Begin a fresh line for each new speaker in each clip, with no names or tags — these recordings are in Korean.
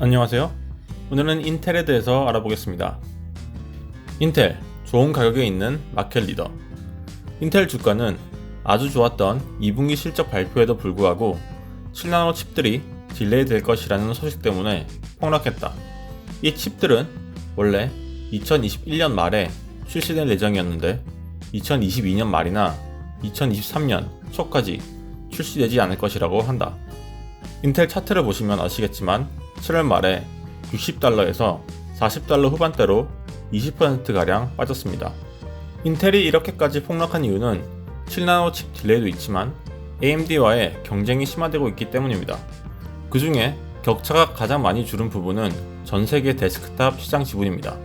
안녕하세요. 오늘은 인텔에 대해서 알아보겠습니다. 인텔, 좋은 가격에 있는 마켓 리더. 인텔 주가는 아주 좋았던 2분기 실적 발표에도 불구하고 7나노 칩들이 딜레이 될 것이라는 소식 때문에 폭락했다. 이 칩들은 원래 2021년 말에 출시될 예정이었는데 2022년 말이나 2023년 초까지 출시되지 않을 것이라고 한다. 인텔 차트를 보시면 아시겠지만 7월 말에 60달러에서 40달러 후반대로 20%가량 빠졌습니다. 인텔이 이렇게까지 폭락한 이유는 7나노 칩 딜레이도 있지만 AMD와의 경쟁이 심화되고 있기 때문입니다. 그 중에 격차가 가장 많이 줄은 부분은 전 세계 데스크탑 시장 지분입니다.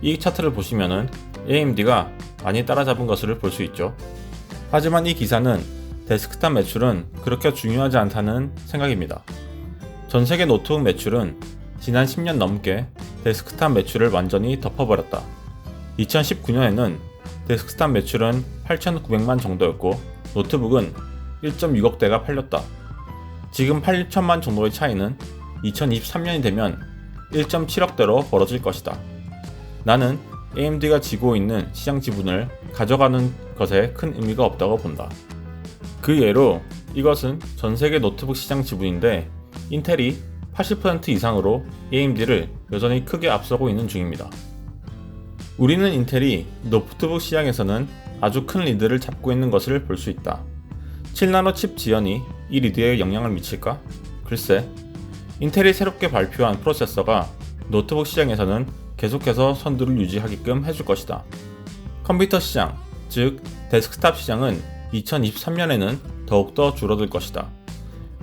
이 차트를 보시면은 AMD가 많이 따라잡은 것을 볼 수 있죠. 하지만 이 기사는 데스크탑 매출은 그렇게 중요하지 않다는 생각입니다. 전 세계 노트북 매출은 지난 10년 넘게 데스크탑 매출을 완전히 덮어버렸다. 2019년에는 데스크탑 매출은 8,900만 정도였고 노트북은 1.6억 대가 팔렸다. 지금 8천만 정도의 차이는 2023년이 되면 1.7억 대로 벌어질 것이다. 나는 AMD가 지고 있는 시장 지분을 가져가는 것에 큰 의미가 없다고 본다. 그 예로 이것은 전 세계 노트북 시장 지분인데 인텔이 80% 이상으로 AMD를 여전히 크게 앞서고 있는 중입니다. 우리는 인텔이 노트북 시장에서는 아주 큰 리드를 잡고 있는 것을 볼 수 있다. 7나노 칩 지연이 이 리드에 영향을 미칠까? 글쎄, 인텔이 새롭게 발표한 프로세서가 노트북 시장에서는 계속해서 선두를 유지하게끔 해줄 것이다. 컴퓨터 시장, 즉 데스크탑 시장은 2023년에는 더욱더 줄어들 것이다.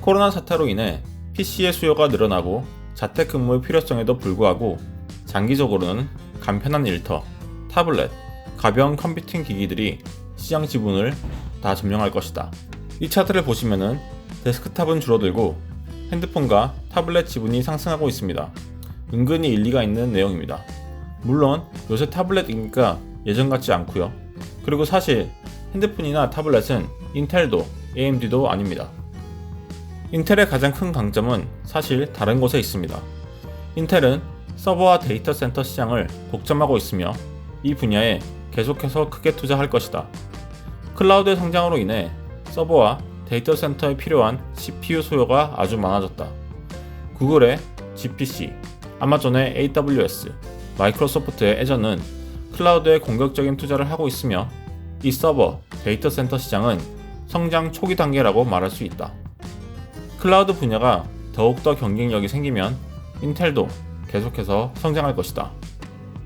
코로나 사태로 인해 PC의 수요가 늘어나고 자택근무의 필요성에도 불구하고 장기적으로는 간편한 일터, 타블렛, 가벼운 컴퓨팅 기기들이 시장 지분을 다 점령할 것이다. 이 차트를 보시면은 데스크탑은 줄어들고 핸드폰과 타블렛 지분이 상승하고 있습니다. 은근히 일리가 있는 내용입니다. 물론 요새 타블렛 인기가 예전 같지 않고요. 그리고 사실 핸드폰이나 타블렛은 인텔도 AMD도 아닙니다. 인텔의 가장 큰 강점은 사실 다른 곳에 있습니다. 인텔은 서버와 데이터 센터 시장을 독점하고 있으며 이 분야에 계속해서 크게 투자할 것이다. 클라우드의 성장으로 인해 서버와 데이터 센터에 필요한 CPU 소요가 아주 많아졌다. 구글의 GPC, 아마존의 AWS, 마이크로소프트의 애저는 클라우드에 공격적인 투자를 하고 있으며 이 서버, 데이터 센터 시장은 성장 초기 단계라고 말할 수 있다. 클라우드 분야가 더욱더 경쟁력이 생기면 인텔도 계속해서 성장할 것이다.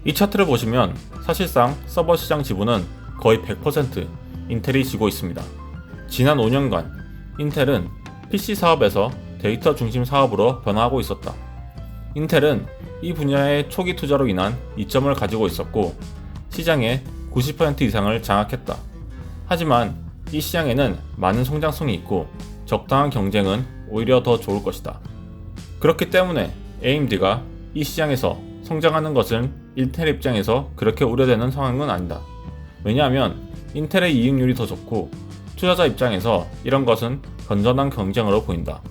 이 차트를 보시면 사실상 서버 시장 지분은 거의 100% 인텔이 지고 있습니다. 지난 5년간 인텔은 PC 사업에서 데이터 중심 사업으로 변화하고 있었다. 인텔은 이 분야의 초기 투자로 인한 이점을 가지고 있었고 시장의 90% 이상을 장악했다. 하지만 이 시장에는 많은 성장성이 있고 적당한 경쟁은 오히려 더 좋을 것이다. 그렇기 때문에 AMD가 이 시장에서 성장하는 것은 인텔 입장에서 그렇게 우려되는 상황은 아니다. 왜냐하면 인텔의 이익률이 더 좋고 투자자 입장에서 이런 것은 건전한 경쟁으로 보인다.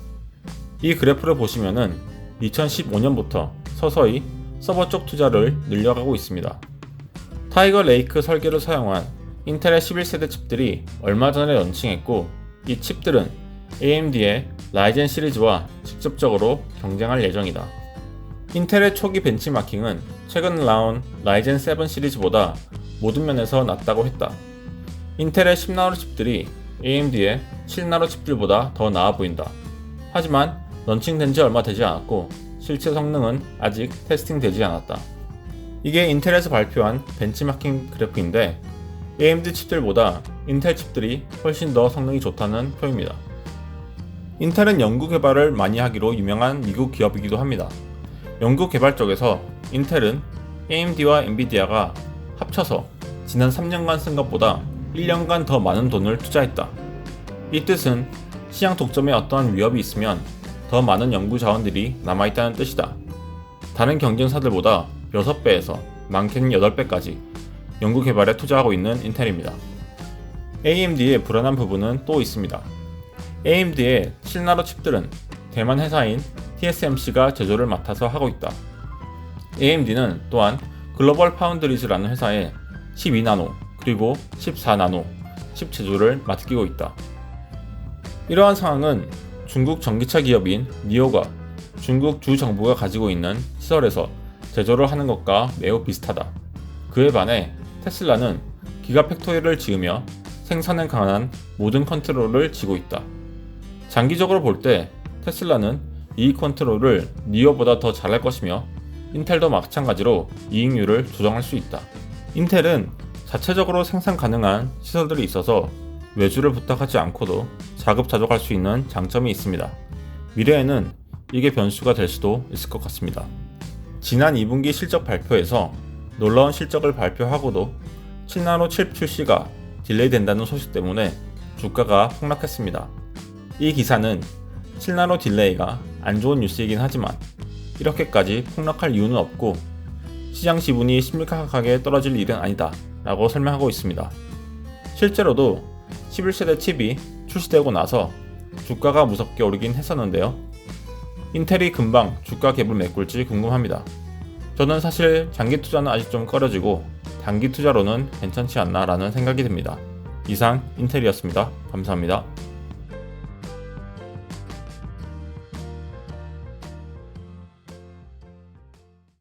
이 그래프를 보시면은 2015년부터 서서히 서버 쪽 투자를 늘려가고 있습니다. 타이거 레이크 설계를 사용한 인텔의 11세대 칩들이 얼마 전에 런칭했고 이 칩들은 AMD의 라이젠 시리즈와 직접적으로 경쟁할 예정이다. 인텔의 초기 벤치마킹은 최근 나온 라이젠 7 시리즈보다 모든 면에서 낮다고 했다. 인텔의 10나노 칩들이 AMD의 7나노 칩들보다 더 나아 보인다. 하지만 런칭된 지 얼마 되지 않았고 실제 성능은 아직 테스팅되지 않았다. 이게 인텔에서 발표한 벤치마킹 그래프인데 AMD 칩들보다 인텔 칩들이 훨씬 더 성능이 좋다는 표입니다. 인텔은 연구 개발을 많이 하기로 유명한 미국 기업이기도 합니다. 연구 개발 쪽에서 인텔은 AMD와 엔비디아가 합쳐서 지난 3년간 쓴 것보다 1년간 더 많은 돈을 투자했다. 이 뜻은 시장 독점에 어떠한 위협이 있으면 더 많은 연구 자원들이 남아있다는 뜻이다. 다른 경쟁사들보다 6배에서 많게는 8배까지 연구 개발에 투자하고 있는 인텔입니다. AMD의 불안한 부분은 또 있습니다. AMD의 7나노 칩들은 대만 회사인 TSMC가 제조를 맡아서 하고 있다. AMD는 또한 글로벌 파운드리즈라는 회사에 12나노 그리고 14나노 칩 제조를 맡기고 있다. 이러한 상황은 중국 전기차 기업인 니오가 중국 주 정부가 가지고 있는 시설에서 제조를 하는 것과 매우 비슷하다. 그에 반해 테슬라는 기가 팩토리를 지으며 생산에 관한 모든 컨트롤을 지고 있다. 장기적으로 볼 때 테슬라는 이익 컨트롤을 니오보다 더 잘할 것이며 인텔도 마찬가지로 이익률을 조정할 수 있다. 인텔은 자체적으로 생산 가능한 시설들이 있어서 외주를 부탁하지 않고도 자급자족할 수 있는 장점이 있습니다. 미래에는 이게 변수가 될 수도 있을 것 같습니다. 지난 2분기 실적 발표에서 놀라운 실적을 발표하고도 7나노 칩 출시가 딜레이 된다는 소식 때문에 주가가 폭락했습니다. 이 기사는 7나노 딜레이가 안 좋은 뉴스이긴 하지만 이렇게까지 폭락할 이유는 없고 시장 지분이 심각하게 떨어질 일은 아니다 라고 설명하고 있습니다. 실제로도 11세대 칩이 출시되고 나서 주가가 무섭게 오르긴 했었는데요. 인텔이 금방 주가 갭을 메꿀지 궁금합니다. 저는 사실 장기 투자는 아직 좀 꺼려지고 단기 투자로는 괜찮지 않나 라는 생각이 듭니다. 이상 인텔이었습니다. 감사합니다.